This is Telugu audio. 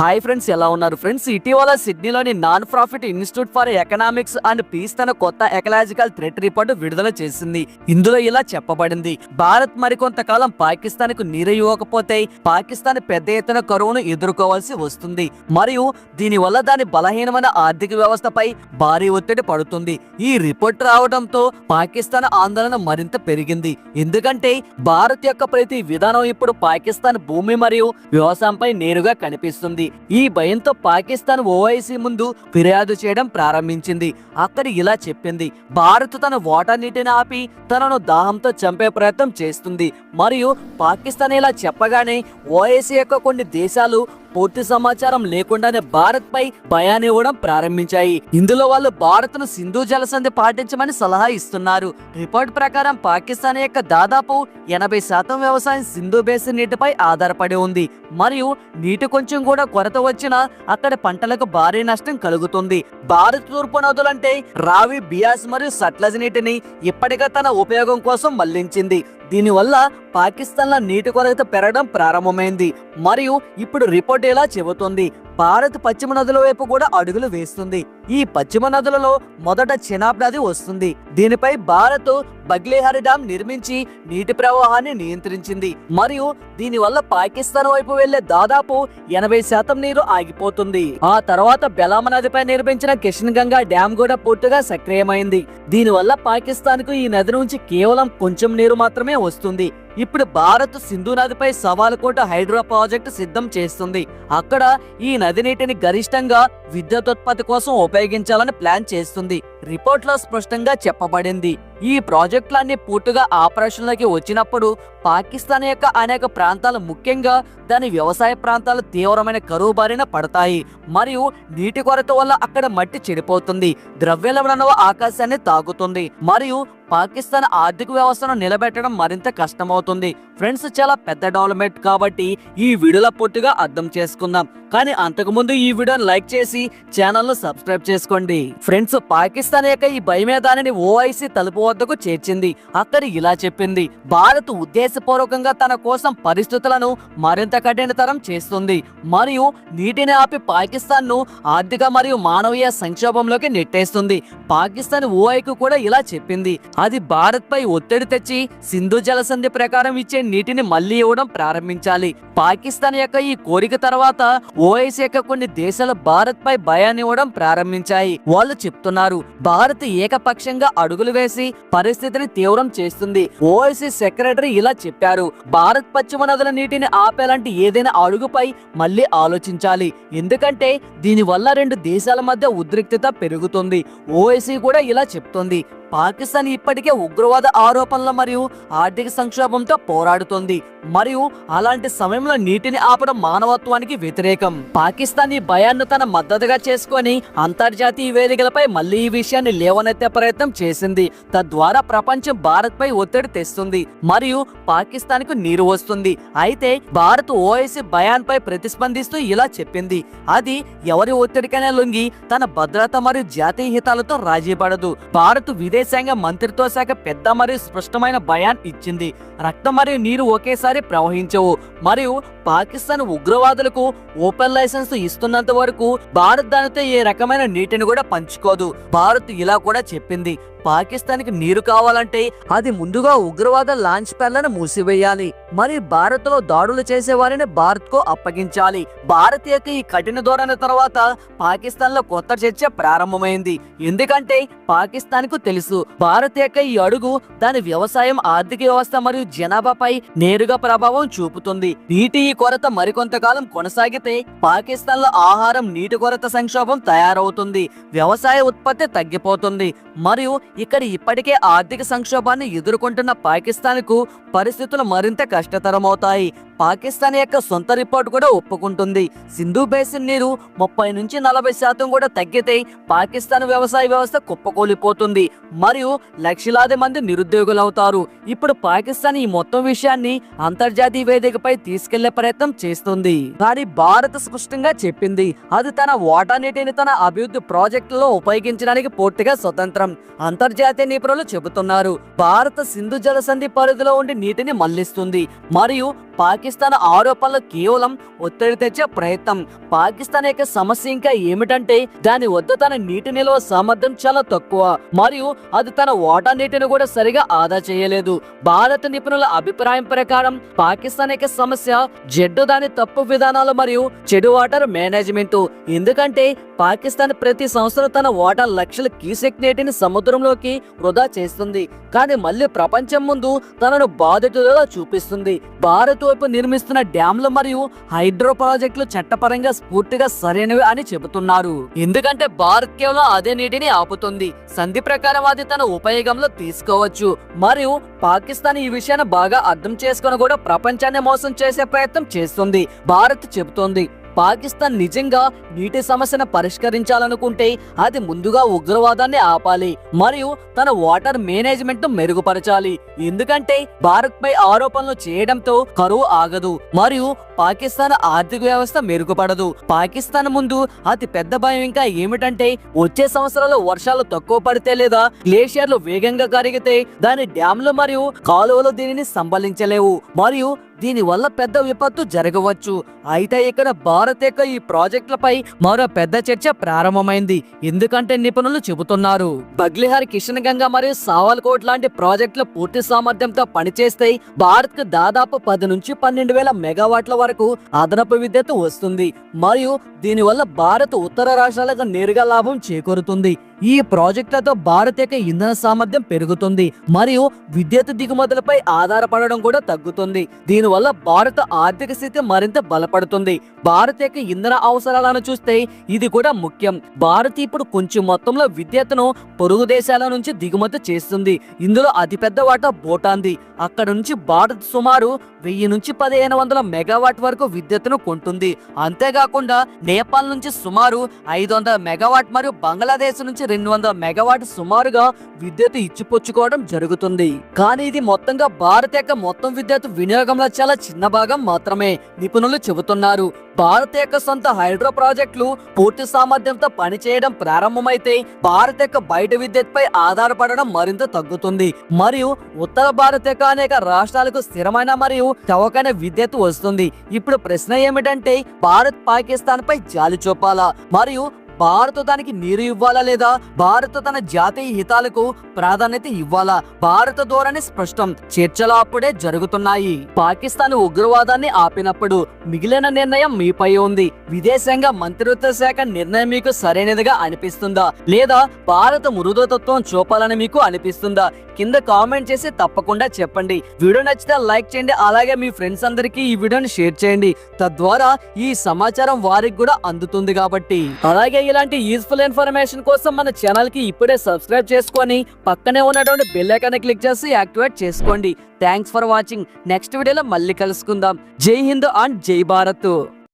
హాయ్ ఫ్రెండ్స్ ఎలా ఉన్నారు? ఫ్రెండ్స్ ఇటీవల సిడ్నీలోని non profit institute for economics and peace తన కొత్త ఎకలాజికల్ థ్రెట్ రిపోర్ట్ విడుదల చేసింది. ఇందులో ఇలా చెప్పబడింది. భారత్ మరికొంతకాలం పాకిస్తాన్కు నీరు ఇవ్వకపోతే పాకిస్తాన్ పెద్ద ఎత్తున కరువును ఎదుర్కోవాల్సి వస్తుంది. మరియు దీనివల్ల దాని బలహీనమైన ఆర్థిక వ్యవస్థపై భారీ ఒత్తిడి పడుతుంది. ఈ రిపోర్ట్ రావడంతో పాకిస్తాన్ ఆందోళన మరింత పెరిగింది. ఎందుకంటే భారత్ యొక్క ప్రతి విధానం ఇప్పుడు పాకిస్తాన్ భూమి మరియు వ్యవసాయంపై నేరుగా కనిపిస్తుంది. ఈ భయంతో పాకిస్తాన్ ఓఐసీ ముందు ఫిర్యాదు చేయడం ప్రారంభించింది. అక్కడ ఇలా చెప్పింది. భారత్ తన వాటర్ నీటిని ఆపి తనను దాహంతో చంపే ప్రయత్నం చేస్తుంది. మరియు పాకిస్తాన్ ఇలా చెప్పగానే ఓఐసీ యొక్క కొన్ని దేశాలు పూర్తి సమాచారం లేకుండానే భారత్ పై భయాన్ని ఇవ్వడం ప్రారంభించాయి. ఇందులో వాళ్ళు భారత్ను సింధు జలసంధి పాటించమని సలహా ఇస్తున్నారు. రిపోర్ట్ ప్రకారం పాకిస్తాన్ యొక్క దాదాపు ఎనభై శాతం వ్యవసాయం సింధు బేసిన్ నీటిపై ఆధారపడి ఉంది. మరియు నీటి కొంచెం కూడా కొరత వచ్చినా అక్కడ పంటలకు భారీ నష్టం కలుగుతుంది. భారత్ తూర్పు నదులంటే రావి బియాస్ మరియు సట్లజ్ నీటిని ఇప్పటికే తన ఉపయోగం కోసం మళ్ళించింది. దీనివల్ల పాకిస్తాన్లో నీటి కొరత పెరగడం ప్రారంభమైంది. మరియు ఇప్పుడు రిపోర్ట్ ఇలా చెబుతుంది? భారత్ పశ్చిమ నదుల వైపు కూడా అడుగులు వేస్తుంది. ఈ పశ్చిమ నదులలో మొదట చెనాబ్ నది వస్తుంది. దీనిపై భారత్ బగ్లేహారి డామ్ నిర్మించి నీటి ప్రవాహాన్ని నియంత్రించింది. మరియు దీనివల్ల పాకిస్తాన్ వైపు వెళ్ళే దాదాపు ఎనభై శాతం నీరు ఆగిపోతుంది. ఆ తర్వాత బెలామ నదిపై నిర్మించిన కిషన్ గంగా డ్యామ్ కూడా పూర్తిగా సక్రియమైంది. దీనివల్ల పాకిస్తాన్కు ఈ నది నుంచి కేవలం కొంచెం నీరు మాత్రమే వస్తుంది. ఇప్పుడు భారత్ సింధు నదిపై సవాలుకోట హైడ్రో ప్రాజెక్టు సిద్ధం చేస్తుంది. అక్కడ ఈ నది నీటిని గరిష్టంగా విద్యుత్ ఉత్పత్తి కోసం ఉపయోగించాలని ప్లాన్ చేస్తుంది. రిపోర్ట్లో స్పష్టంగా చెప్పబడింది. ఈ ప్రాజెక్టులన్నీ పూర్తిగా ఆపరేషన్లోకి వచ్చినప్పుడు పాకిస్తాన్ యొక్క అనేక ప్రాంతాలు ముఖ్యంగా దాని వ్యవసాయ ప్రాంతాలు తీవ్రమైన కరువు బారిన పడతాయి. మరియు నీటి కొరత వల్ల అక్కడ మట్టి చెడిపోతుంది. ద్రవ్యలవణవ ఆకాశాన్ని తాగుతుంది మరియు పాకిస్తాన్ ఆర్థిక వ్యవస్థను నిలబెట్టడం మరింత కష్టమవుతుంది. ఫ్రెండ్స్ చాలా పెద్ద డెవలప్మెంట్ కాబట్టి ఈ వీడియోలో పూర్తిగా అర్థం చేసుకుందాం. కానీ అంతకుముందు ఈ వీడియోని లైక్ చేసి ఛానల్ను సబ్స్క్రైబ్ చేసుకోండి. ఫ్రెండ్స్ పాకిస్తాన్ యొక్క ఈ భయమే దానిని ఓఐసి తలుపు వద్దకు చేర్చింది. అక్కడ ఇలా చెప్పింది భారత్ ఉద్దేశపూర్వకంగా తన కోసం పరిస్థితులను మరింత కఠినతరం చేస్తుంది. మరియు నీటిని ఆపి పాకిస్తాన్ను ఆర్థిక మరియు మానవీయ సంక్షోభంలోకి నెట్టేస్తుంది. పాకిస్తాన్ ఓఐకు కూడా ఇలా చెప్పింది. అది భారత్ పై ఒత్తిడి తెచ్చి సింధు జలసంధి ప్రకారం ఇచ్చే నీటిని మళ్ళీ ఇవ్వడం ప్రారంభించాలి. పాకిస్తాన్ యొక్క ఈ కోరిక తర్వాత ఓఎస్ యొక్క కొన్ని దేశాలు భారత్ పై భయాన్ని ఇవ్వడం ప్రారంభించాయి. వాళ్ళు చెప్తున్నారు భారత్ ఏకపక్షంగా అడుగులు వేసి పరిస్థితిని తీవ్రం చేస్తుంది. ఓఐసీ సెక్రటరీ ఇలా చెప్పారు భారత్ పశ్చిమ నదుల నీటిని ఆపేలాంటి ఏదైనా అడుగుపై మళ్ళీ ఆలోచించాలి. ఎందుకంటే దీనివల్ల రెండు దేశాల మధ్య ఉద్రిక్తత పెరుగుతుంది. ఓఐసీ కూడా ఇలా చెప్తుంది పాకిస్తాన్ ఇప్పటికే ఉగ్రవాద ఆరోపణలు మరియు ఆర్థిక సంక్షోభంతో పోరాడుతోంది. మరియు అలాంటి సమయంలో నీటిని ఆపడం మానవత్వానికి వ్యతిరేకం. పాకిస్తాన్ ఈ భయాన్ని తన మద్దతుగా చేసుకొని అంతర్జాతీయ వేదికలపై మళ్ళీ ఈ విషయాన్ని లేవనెత్తే ప్రయత్నం చేసింది. తద్వారా ప్రపంచం భారత్ పై ఒత్తిడి తెస్తుంది. మరియు పాకిస్తాన్కు నీరు వస్తుంది. అయితే భారత్ ఓఐసీ భయాన్ పై ప్రతిస్పందిస్తూ ఇలా చెప్పింది. అది ఎవరి ఒత్తిడికైనా లొంగి తన భద్రత మరియు జాతీయ హితాలతో రాజీ పడదు భారత్ విదేశాంగ మంత్రిత్వ శాఖ పెద్ద మరియు స్పష్టమైన భయాన్ని ఇచ్చింది. రక్తం మరియు నీరు ఒకేసారి ప్రవహించవు. మరియు పాకిస్తాన్ ఉగ్రవాదులకు ఓపెన్ లైసెన్స్ ఇస్తున్నంత వరకు భారత్ దానితో ఏ రకమైన నీటిని కూడా పంచుకోదు. భారత్ ఇలా కూడా చెప్పింది. పాకిస్తాన్కి నీరు కావాలంటే అది ముందుగా ఉగ్రవాద లాంచ్ ప్యాడ్లను మూసివేయాలి. మరి భారత్లో దాడులు చేసే వారిని భారత్కు అప్పగించాలి. భారత్ యొక్క ఈ కఠిన ధోరణి తర్వాత పాకిస్తాన్లో కొత్త చర్చ ప్రారంభమైంది. ఎందుకంటే పాకిస్తాన్కు తెలుసు భారత్ యొక్క ఈ అడుగు దాని వ్యవసాయం ఆర్థిక వ్యవస్థ మరియు జనాభాపై నేరుగా ప్రభావం చూపుతుంది. నీటి ఈ కొరత మరికొంతకాలం కొనసాగితే పాకిస్తాన్లో ఆహారం నీటి కొరత సంక్షోభం తయారవుతుంది. వ్యవసాయ ఉత్పత్తి తగ్గిపోతుంది. మరియు ఇక్కడ ఇప్పటికే ఆర్థిక సంక్షోభాన్ని ఎదుర్కొంటున్న పాకిస్తాన్కు పరిస్థితులు మరింత కష్టతరమవుతాయి. పాకిస్తాన్ యొక్క సొంత రిపోర్ట్ కూడా ఒప్పుకుంటుంది. సింధు బేసిన్ నీరు ముప్పై నుంచి నలభై శాతం కూడా తగ్గితే పాకిస్తాన్ వ్యవసాయ వ్యవస్థ కుప్పకూలిపోతుంది. మరియు లక్షలాది మంది నిరుద్యోగులవుతారు. ఇప్పుడు పాకిస్తాన్ ఈ మొత్తం విషయాన్ని అంతర్జాతీయ వేదికపై తీసుకెళ్ళే ప్రయత్నం చేస్తుంది. కానీ భారత్ స్పష్టంగా చెప్పింది అది తన వాటా నీటిని తన అభివృద్ధి ప్రాజెక్టులో ఉపయోగించడానికి పూర్తిగా స్వతంత్రం. అంతర్జాతీయ నిపుణులు చెబుతున్నారు భారత సింధు జలసంధి పరిధిలో ఉండి నీటిని మళ్ళిస్తుంది. మరియు పాకిస్తాన్ ఆరోపణలు కేవలం ఒత్తిడి తెచ్చే ప్రయత్నం. పాకిస్తాన్ యొక్క సమస్య ఇంకా ఏమిటంటే దాని వద్ద తన నీటి నిల్వ సామర్థ్యం చాలా తక్కువ. మరియు అది తన వాటా నీటిని కూడా సరిగా ఆదా చేయలేదు. భారత నిపుణుల అభిప్రాయం ప్రకారం పాకిస్తాన్ యొక్క సమస్య జడ్డు దాని తప్పు విధానాలు మరియు చెడు వాటర్ మేనేజ్మెంట్. ఎందుకంటే పాకిస్తాన్ ప్రతి సంవత్సరం తన వాటా లక్షల క్యూసెక్ నీటిని సముద్రంలోకి వృధా చేస్తుంది. కానీ మళ్ళీ ప్రపంచం ముందు తనను బాధితులుగా చూపిస్తుంది. భారత్ వైపు నిర్మిస్తున్న డ్యాంలు మరియు హైడ్రో ప్రాజెక్టులు చట్టపరంగా స్ఫూర్తిగా సరైనవి అని చెబుతున్నారు. ఎందుకంటే భారత్ కేవలం అదే నీటిని ఆపుతుంది. సంధి ప్రకారం అది తన ఉపయోగంలో తీసుకోవచ్చు. మరియు పాకిస్తాన్ ఈ విషయాన్ని బాగా అర్థం చేసుకొని కూడా ప్రపంచాన్ని మోసం చేసే ప్రయత్నం చేస్తుంది. భారత్ చెబుతోంది. పాకిస్తాన్ నిజంగా నీటి సమస్యను పరిష్కరించాలనుకుంటే అది ముందుగా ఉగ్రవాదాన్ని ఆపాలి మరియు తన వాటర్ మేనేజ్మెంట్ మెరుగుపరచాలి. ఎందుకంటే భారత్ పై ఆరోపణలు చేయడంతో కరువు ఆగదు మరియు పాకిస్తాన్ ఆర్థిక వ్యవస్థ మెరుగుపడదు. పాకిస్తాన్ ముందు అతి పెద్ద భయం ఇంకా ఏమిటంటే వచ్చే సంవత్సరాలు వర్షాలు తక్కువ పడితే లేదా గ్లేషియర్లు వేగంగా కరిగితే దాని డ్యాంలు మరియు కాలువలు దీనిని సంబలించలేవు మరియు దీనివల్ల పెద్ద విపత్తు జరగవచ్చు. అయితే ఇక్కడ భారత్ యొక్క ఈ ప్రాజెక్టులపై మరో పెద్ద చర్చ ప్రారంభమైంది. ఎందుకంటే నిపుణులు చెబుతున్నారు. బగ్లిహార్ కిషన్ గంగా మరియు సావల్కోట్ లాంటి ప్రాజెక్టులు పూర్తి సామర్థ్యంతో పనిచేస్తే భారత్కు దాదాపు పది నుంచి పన్నెండు వేల మెగావాట్ల వరకు అదనపు విద్యుత్ వస్తుంది. మరియు దీనివల్ల భారత్ ఉత్తర రాష్ట్రాలకు నేరుగా లాభం చేకూరుతుంది. ఈ ప్రాజెక్టులతో భారత్ యొక్క ఇంధన సామర్థ్యం పెరుగుతుంది మరియు విద్యుత్ దిగుమతులపై ఆధారపడడం కూడా తగ్గుతుంది. దీనివల్ల భారత ఆర్థిక స్థితి మరింత బలపడుతుంది. భారత యొక్క ఇంధన అవసరాలను చూస్తే ఇది కూడా ముఖ్యం. భారత్ ఇప్పుడు కొంచెం మొత్తంలో విద్యుత్తును పొరుగు దేశాల నుంచి దిగుమతి చేస్తుంది. ఇందులో అతిపెద్ద వాటా భూటాన్ది. అక్కడ నుంచి భారత్ సుమారు వెయ్యి నుంచి పదిహేను వందల మెగావాట్ వరకు విద్యుత్తును కొంటుంది. అంతేకాకుండా నేపాల్ నుంచి సుమారు ఐదు వందల మెగావాట్ మరియు బంగ్లాదేశ్ నుంచి రెండు వందల మెగావాట్ సుమారుగా విద్యుత్ ఇచ్చిపుచ్చుకోవడం జరుగుతుంది. కానీ ఇది మొత్తంగా భారత్ యొక్క మొత్తం విద్యుత్ వినియోగంలో చాలా చిన్న భాగం మాత్రమే నిపుణులు చెబుతున్నారు. భారత్ యొక్క సొంత హైడ్రో ప్రాజెక్టులు పూర్తి సామర్థ్యంతో పనిచేయడం ప్రారంభమైతే భారత్ యొక్క బయట విద్యుత్ పై ఆధారపడడం మరింత తగ్గుతుంది. మరియు ఉత్తర భారత్ యొక్క అనేక రాష్ట్రాలకు స్థిరమైన మరియు చవకైన విద్యుత్ వస్తుంది. ఇప్పుడు ప్రశ్న ఏమిటంటే భారత్ పాకిస్తాన్ పై జాలి చూపాలా? మరియు భారత్ దానికి నీరు ఇవ్వాలా లేదా? భారత్ తన జాతీయ హితాలకు ప్రాధాన్యత ఇవ్వాలా? భారత ధోరణి స్పష్టం. చర్చలు అప్పుడే జరుగుతున్నాయి. పాకిస్తాన్ ఉగ్రవాదాన్ని ఆపినప్పుడు మిగిలిన నిర్ణయం మీపై ఉంది. విదేశాంగ మంత్రిత్వ శాఖ నిర్ణయం మీకు సరైనదిగా అనిపిస్తుందా? లేదా భారత మృదుతత్వం చూపాలని మీకు అనిపిస్తుందా? కింద కామెంట్ చేసి తప్పకుండా చెప్పండి. వీడియో నచ్చితే లైక్ చేయండి అలాగే మీ ఫ్రెండ్స్ అందరికీ ఈ వీడియోని షేర్ చేయండి. తద్వారా ఈ సమాచారం వారికి కూడా అందుతుంది కాబట్టి. అలాగే ఇలాంటి యూస్ఫుల్ ఇన్ఫర్మేషన్ కోసం మన ఛానల్కి ఇప్పుడే సబ్స్క్రైబ్ చేసుకొని పక్కనే ఉన్నటువంటి బెల్ ఐకాన్ క్లిక్ చేసి యాక్టివేట్ చేసుకోండి. థ్యాంక్స్ ఫర్ వాచింగ్ నెక్స్ట్ వీడియోలో మళ్ళీ కలుసుకుందాం. జై హింద్ అండ్ జై భారత్.